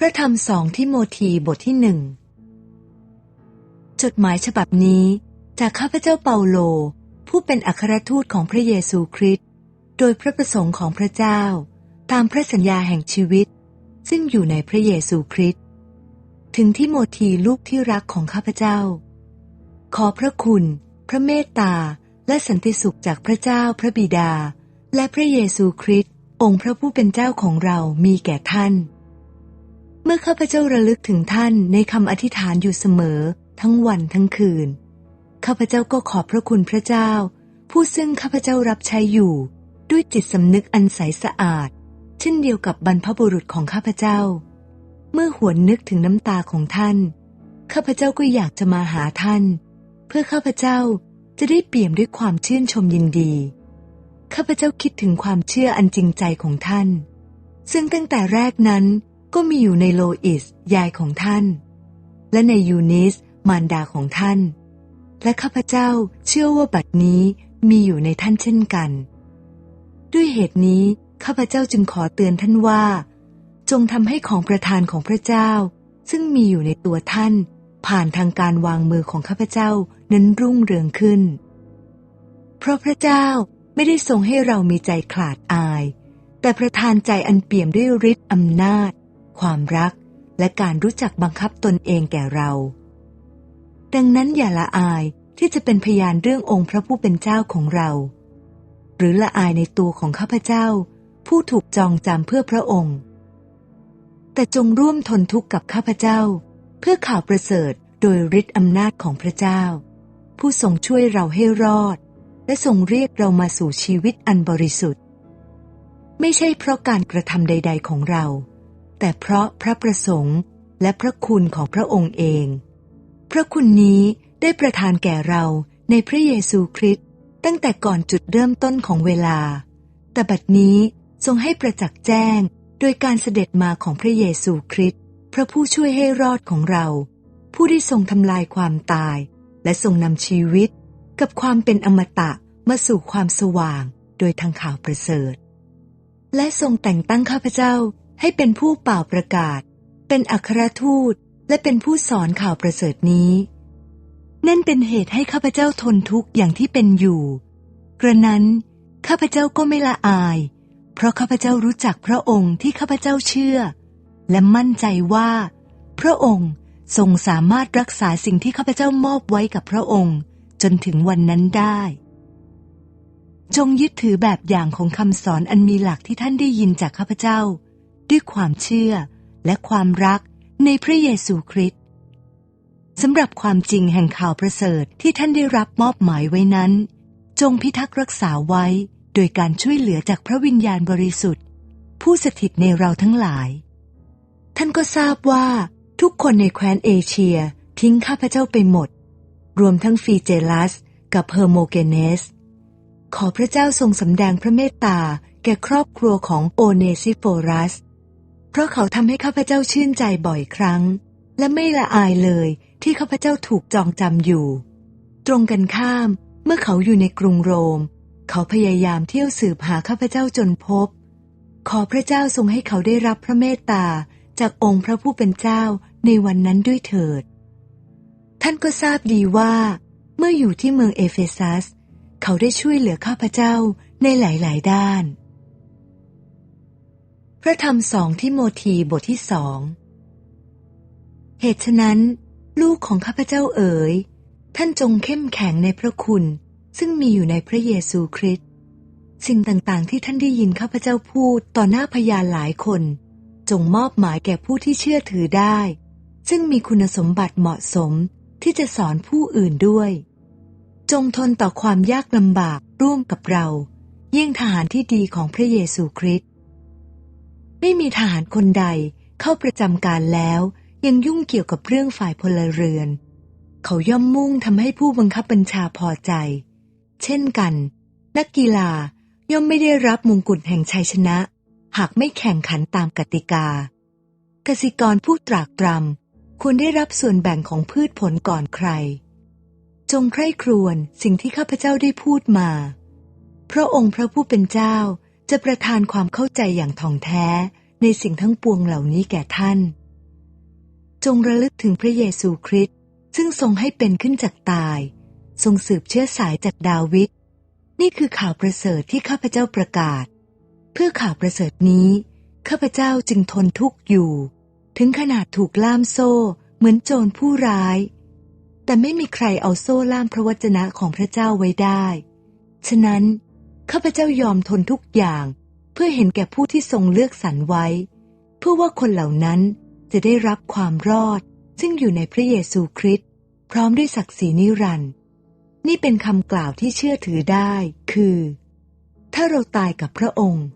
พระธรรมสองทิโมธีบทที่หนึ่งจดหมายฉบับนี้ จากข้าพเจ้าเปาโล ผู้เป็นอัครทูตของพระเยซูคริสต์โดยพระประสงค์ของพระเจ้า ตามพระสัญญาแห่งชีวิต ซึ่งอยู่ในพระเยซูคริสต์ถึงทิโมธีลูกที่รักของข้าพเจ้า ขอพระคุณ พระเมตตาและสันติสุขจากพระเจ้าพระบิดา และพระเยซูคริสต์องค์พระผู้เป็นเจ้าของเรามีแก่ท่าน เมื่อข้าพเจ้าระลึกถึงท่านในคำอธิษฐานอยู่เสมอ ทั้งวันทั้งคืน ข้าพเจ้าก็ขอบพระคุณพระเจ้า ผู้ซึ่งข้าพเจ้ารับใช้อยู่ ด้วยจิตสำนึกอันใสสะอาด เช่นเดียวกับบรรพบุรุษของข้าพเจ้า เมื่อหวนนึกถึงน้ำตาของท่าน ข้าพเจ้าก็อยากจะมาหาท่าน เพื่อข้าพเจ้าจะได้เปี่ยมด้วยความชื่นชมยินดี ข้าพเจ้าคิดถึงความเชื่ออันจริงใจของท่าน ซึ่งตั้งแต่แรกนั้น ก็มีอยู่ในโลอิสยายของท่าน และในยูนิสมารดาของท่าน และข้าพเจ้าเชื่อว่าบัดนี้มีอยู่ในท่านเช่นกัน ด้วยเหตุนี้ข้าพเจ้าจึงขอเตือนท่านว่า จงทำให้ของประทานของพระเจ้า ซึ่งมีอยู่ในตัวท่าน ผ่านทางการวางมือของข้าพเจ้านั้นรุ่งเรืองขึ้น เพราะพระเจ้าไม่ได้ทรงให้เรามีใจขลาดอาย แต่ประทานใจอันเปี่ยมด้วยฤทธิ์อำนาจ ความรัก และการรู้จักบังคับตนเองแก่เรา ดังนั้นอย่าละอายที่จะเป็นพยานเรื่ององค์พระผู้เป็นเจ้าของเรา หรือละอายในตัวของข้าพเจ้า ผู้ถูกจองจำเพื่อพระองค์ แต่จงร่วมทนทุกข์กับข้าพเจ้า เพื่อข่าวประเสริฐโดยฤทธิ์อำนาจของพระเจ้า ผู้ทรงช่วยเราให้รอด และทรงเรียกเรามาสู่ชีวิตอันบริสุทธิ์ ไม่ใช่เพราะการกระทำใด ๆของเรา แต่เพราะพระประสงค์และพระคุณของพระองค์เอง พระคุณนี้ได้ประทานแก่เราในพระเยซูคริสต์ตั้งแต่ก่อนจุดเริ่มต้นของเวลา แต่บัดนี้ทรงให้ประจักษ์แจ้งโดยการเสด็จมาของพระเยซูคริสต์พระผู้ช่วยให้รอดของเรา ผู้ที่ทรงทำลายความตาย และทรงนำชีวิต กับความเป็นอมตะมาสู่ความสว่าง โดยทางข่าวประเสริฐ และทรงแต่งตั้งข้าพเจ้า ให้เป็นผู้เป่าประกาศ เป็นอัครทูตและเป็นผู้สอนข่าวประเสริฐนี้ นั่นเป็นเหตุให้ข้าพเจ้าทนทุกข์อย่างที่เป็นอยู่ กระนั้นข้าพเจ้าก็ไม่ละอาย เพราะข้าพเจ้ารู้จักพระองค์ที่ข้าพเจ้าเชื่อ และมั่นใจว่า พระองค์ทรงสามารถรักษาสิ่งที่ข้าพเจ้ามอบไว้กับพระองค์ จนถึงวันนั้นได้ จงยึดถือแบบอย่างของคำสอนอันมีหลักที่ท่านได้ยินจากข้าพเจ้า ด้วยความเชื่อและความรักในพระเยซูคริสต์สำหรับความจริงแห่งข่าวประเสริฐที่ท่านได้รับมอบหมายไว้นั้น จงพิทักษ์รักษาไว้ โดยการช่วยเหลือจากพระวิญญาณบริสุทธิ์ ผู้สถิตในเราทั้งหลาย ท่านก็ทราบว่าทุกคนในแคว้นเอเชียทิ้งข้าพเจ้าไปหมด รวมทั้งฟีเจลัสกับเฮอร์โมเกเนส ขอพระเจ้าทรงสำแดงพระเมตตาแก่ครอบครัวของโอเนซิโฟรัส เพราะเขาทำให้ข้าพเจ้าชื่นใจบ่อยครั้ง และไม่ละอายเลยที่ข้าพเจ้าถูกจองจำอยู่ ตรงกันข้าม เมื่อเขาอยู่ในกรุงโรม เขาพยายามเที่ยวสืบหาข้าพเจ้าจนพบ ขอพระเจ้าทรงให้เขาได้รับพระเมตตาจากองค์พระผู้เป็นเจ้าในวันนั้นด้วยเถิด ท่านก็ทราบดีว่า เมื่ออยู่ที่เมืองเอเฟซัส เขาได้ช่วยเหลือข้าพเจ้าในหลาย ๆ ด้าน ระธรรมสองที่โมธีบทที่สองเหตุฉะนั้น ลูกของข้าพเจ้าเอ๋ย ท่านจงเข้มแข็งในพระคุณ ซึ่งมีอยู่ในพระเยซูคริสต์สิ่งต่างๆ ที่ท่านได้ยินข้าพเจ้าพูดต่อหน้าพยานหลายคน จงมอบหมายแก่ผู้ที่เชื่อถือได้ ซึ่งมีคุณสมบัติเหมาะสมที่จะสอนผู้อื่นด้วย จงทนต่อความยากลำบากร่วมกับเรา เยี่ยงทหารที่ดีของพระเยซูคริสต์ ไม่มีทหารคนใดเข้าประจำการแล้ว ยังยุ่งเกี่ยวกับเรื่องฝ่ายพลเรือน เขาย่อมมุ่งทำให้ผู้บังคับบัญชาพอใจ เช่นกัน นักกีฬาย่อมไม่ได้รับมงกุฎแห่งชัยชนะ หากไม่แข่งขันตามกติกา กสิกรผู้ตรากตรำควรได้รับส่วนแบ่งของพืชผลก่อนใคร จงใคร่ครวญสิ่งที่ข้าพเจ้าได้พูดมา พระองค์พระผู้เป็นเจ้า จะประทานความเข้าใจอย่างท่องแท้ในสิ่งทั้งปวงเหล่านี้แก่ท่าน จงระลึกถึงพระเยซูคริสต์ซึ่งทรงให้เป็นขึ้นจากตาย ทรงสืบเชื้อสายจากดาวิดนี่คือข่าวประเสริฐที่ข้าพเจ้าประกาศ เพื่อข่าวประเสริฐนี้ข้าพเจ้าจึงทนทุกข์อยู่ ถึงขนาดถูกล่ามโซ่เหมือนโจรผู้ร้าย แต่ไม่มีใครเอาโซ่ล่ามพระวจนะของพระเจ้าไว้ได้ ฉะนั้น ข้าพเจ้ายอมทนทุกอย่าง เพื่อเห็นแก่ผู้ที่ทรงเลือกสรรไว้ เพื่อว่าคนเหล่านั้นจะได้รับความรอด ซึ่งอยู่ในพระเยซูคริสต์พร้อมด้วยศักดิ์ศรีนิรันดร์นี่เป็นคำกล่าวที่เชื่อถือได้ คือ ถ้าเราตายกับพระองค์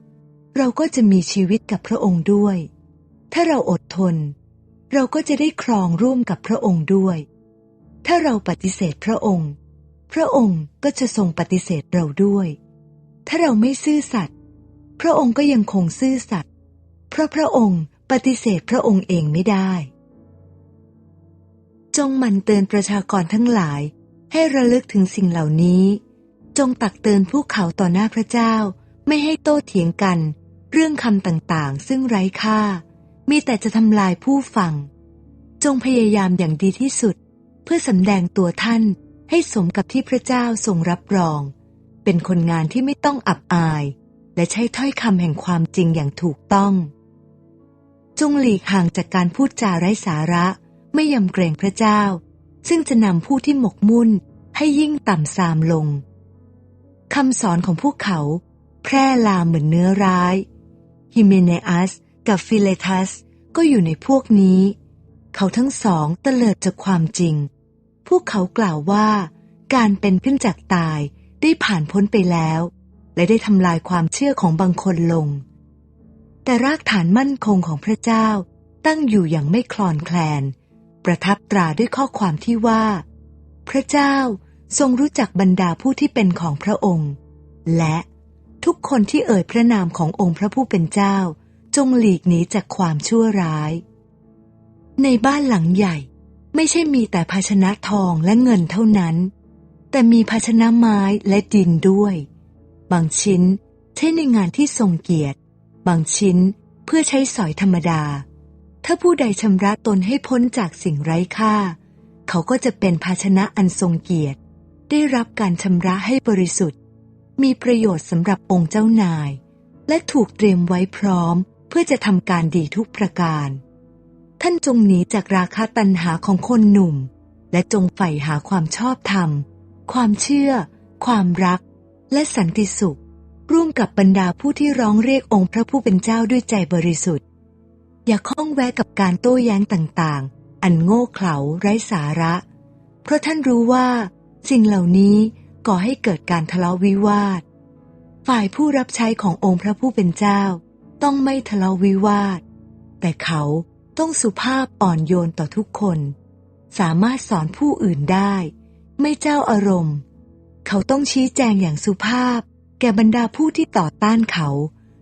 เราก็จะมีชีวิตกับพระองค์ด้วย ถ้าเราอดทน เราก็จะได้ครองร่วมกับพระองค์ด้วย ถ้าเราปฏิเสธพระองค์ พระองค์ก็จะทรงปฏิเสธเราด้วย ถ้าเราไม่ซื่อสัตย์พระองค์ก็ยังคงซื่อสัตย์เพราะพระองค์ปฏิเสธพระองค์เองไม่ได้ จงหมั่นเตือนประชากรทั้งหลายให้ระลึกถึงสิ่งเหล่านี้ จงตักเตือนผู้เขาต่อหน้าพระเจ้า ไม่ให้โต้เถียงกัน เรื่องคำต่างๆ ซึ่งไร้ค่า มีแต่จะทำลายผู้ฟัง จงพยายามอย่างดีที่สุด เพื่อสำแดงตัวท่านให้สมกับที่พระเจ้าทรงรับรอง เป็นคนงานที่ไม่ต้องอับอาย และใช้ถ้อยคำแห่งความจริงอย่างถูกต้อง จงหลีกห่างจากการพูดจาไร้สาระ ไม่ยำเกรงพระเจ้า ซึ่งจะนำผู้ที่หมกมุ่นให้ยิ่งต่ำทรามลงคำสอนของพวกเขา แพร่ลามเหมือนเนื้อร้ายฮิเมเนอัสกับฟิเลทัสก็อยู่ในพวกนี้ เขาทั้งสองเตลิดจากความจริง พวกเขากล่าวว่า การเป็นขึ้นจากตาย ได้ผ่านพ้นไปแล้ว และได้ทำลายความเชื่อของบางคนลง แต่รากฐานมั่นคงของพระเจ้าตั้งอยู่อย่างไม่คลอนแคลน ประทับตราด้วยข้อความที่ว่า พระเจ้าทรงรู้จักบรรดาผู้ที่เป็นของพระองค์ และทุกคนที่เอ่ยพระนามขององค์พระผู้เป็นเจ้า จงหลีกหนีจากความชั่วร้าย ในบ้านหลังใหญ่ไม่ใช่มีแต่ภาชนะทองและเงินเท่านั้น แต่มีภาชนะไม้และดินด้วย บางชิ้นใช้ในงานที่ทรงเกียรติ บางชิ้นเพื่อใช้สอยธรรมดา ถ้าผู้ใดชำระตนให้พ้นจากสิ่งไร้ค่า เขาก็จะเป็นภาชนะอันทรงเกียรติ ได้รับการชำระให้บริสุทธิ์ มีประโยชน์สำหรับองค์เจ้านาย และถูกเตรียมไว้พร้อม เพื่อจะทำการดีทุกประการ ท่านจงหนีจากราคาตันหาของคนหนุ่ม และจงใฝ่หาความชอบธรรม ความเชื่อ ความรัก และสันติสุข ร่วมกับบรรดาผู้ที่ร้องเรียกองค์พระผู้เป็นเจ้าด้วยใจบริสุทธิ์ อย่าข้องแวะกับการโต้แย้งต่างๆ อันโง่เขลาไร้สาระ เพราะท่านรู้ว่า สิ่งเหล่านี้ก่อให้เกิดการทะเลาะวิวาท ฝ่ายผู้รับใช้ขององค์พระผู้เป็นเจ้า ต้องไม่ทะเลาะวิวาท แต่เขาต้องสุภาพอ่อนโยนต่อทุกคน สามารถสอนผู้อื่นได้ ไม่เจ้าอารมณ์ เขาต้องชี้แจงอย่างสุภาพ แก่บรรดาผู้ที่ต่อต้านเขา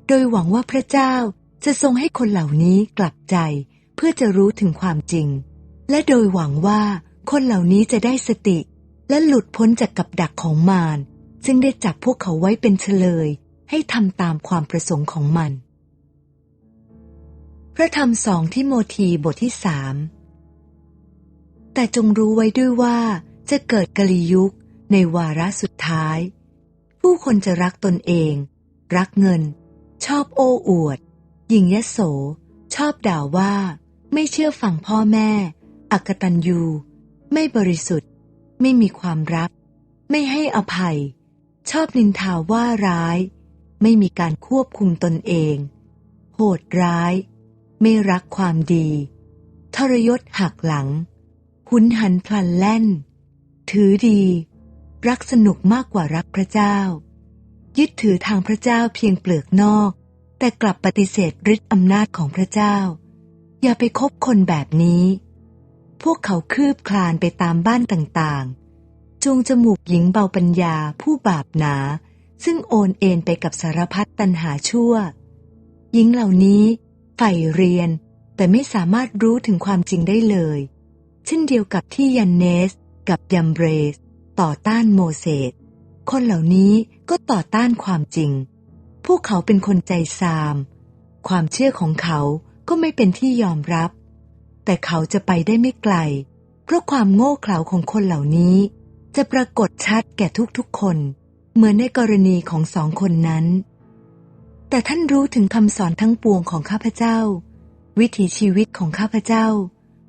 โดยหวังว่าพระเจ้าจะทรงให้คนเหล่านี้กลับใจ เพื่อจะรู้ถึงความจริง และโดยหวังว่าคนเหล่านี้จะได้สติ และหลุดพ้นจากกับดักของมารซึ่งได้จับพวกเขาไว้เป็นเฉลย ให้ทำตามความประสงค์ของมัน พระธรรมสองที่โมทีบทที่สามแต่จงรู้ไว้ด้วยว่า จะเกิดกลียุคในวาระสุดท้าย ผู้คนจะรักตนเอง รักเงิน ชอบโอ้อวด หญิงยโส ชอบด่าว่า ไม่เชื่อฟังพ่อแม่ อักตันยู ไม่บริสุทธิ์ ไม่มีความรัก ไม่ให้อภัย ชอบนินทาว่าร้าย ไม่มีการควบคุมตนเอง โหดร้าย ไม่รักความดี ทรยศหักหลัง หุนหันพลันแล่น ถือดี รักสนุกมากกว่ารักพระเจ้า ยึดถือทางพระเจ้าเพียงเปลือกนอก แต่กลับปฏิเสธฤทธิ์อำนาจของพระเจ้า อย่าไปคบคนแบบนี้ พวกเขาคืบคลานไปตามบ้านต่างๆจูงจมูกหญิงเบาปัญญาผู้บาปหนา ซึ่งโอนเอ็นไปกับสารพัดตันหาชั่ว หญิงเหล่านี้ใฝ่เรียนแต่ไม่สามารถรู้ถึงความจริงได้เลย เช่นเดียวกับที่ยันเนส กับยัมเบรสต่อต้านโมเสสคนเหล่านี้ก็ต่อต้านความจริง พวกเขาเป็นคนใจซาม ความเชื่อของเขาก็ไม่เป็นที่ยอมรับ แต่เขาจะไปได้ไม่ไกล เพราะความโง่เขลาของคนเหล่านี้ จะปรากฏชัดแก่ทุกๆคน เหมือนในกรณีของสองคนนั้น แต่ท่านรู้ถึงคำสอนทั้งปวงของข้าพเจ้า วิถีชีวิตของข้าพเจ้า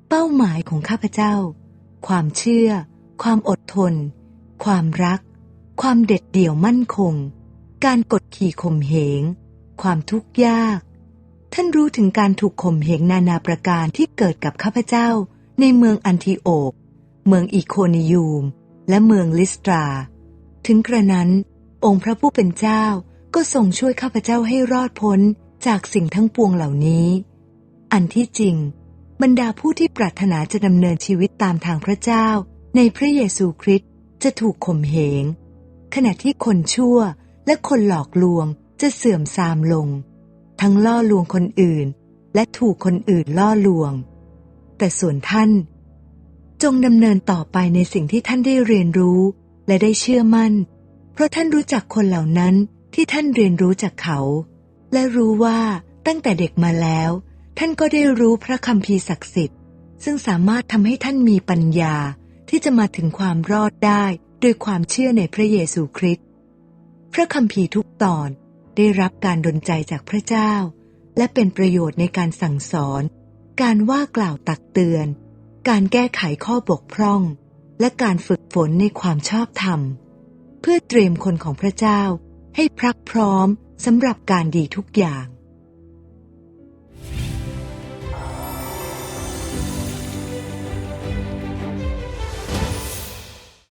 เป้าหมายของข้าพเจ้า ความเชื่อ ความอดทน ความรัก ความเด็ดเดี่ยวมั่นคง การกดขี่ข่มเหง ความทุกข์ยาก ท่านรู้ถึงการถูกข่มเหงนานาประการที่เกิดกับข้าพเจ้า ในเมืองอันทิโอก เมืองอีโคนิยูม และเมืองลิสตรา ถึงกระนั้น องค์พระผู้เป็นเจ้าก็ทรงช่วยข้าพเจ้าให้รอดพ้นจากสิ่งทั้งปวงเหล่านี้ อันที่จริง บรรดาผู้ที่ปรารถนาจะดำเนินชีวิตตามทางพระเจ้า ในพระเยซูคริสต์จะถูกข่มเหง ขณะที่คนชั่วและคนหลอกลวงจะเสื่อมทรามลง ทั้งล่อลวงคนอื่น และถูกคนอื่นล่อลวง แต่ส่วนท่าน จงดำเนินต่อไปในสิ่งที่ท่านได้เรียนรู้และได้เชื่อมั่น เพราะท่านรู้จักคนเหล่านั้นที่ท่านเรียนรู้จากเขา และรู้ว่าตั้งแต่เด็กมาแล้ว ท่านก็ได้รู้พระคัมภีศักดิ์สิทธิ์ ซึ่งสามารถทำให้ท่านมีปัญญาที่จะมาถึงความรอดได้โดยความเชื่อในพระเยซูคริสต์พระคัมภีทุกตอนได้รับการดลใจจากพระเจ้า และเป็นประโยชน์ในการสั่งสอน การว่ากล่าวตักเตือน การแก้ไขข้อบกพร่อง และการฝึกฝนในความชอบธรรม เพื่อเตรียมคนของพระเจ้าให้พรักพร้อมสำหรับการดีทุกอย่าง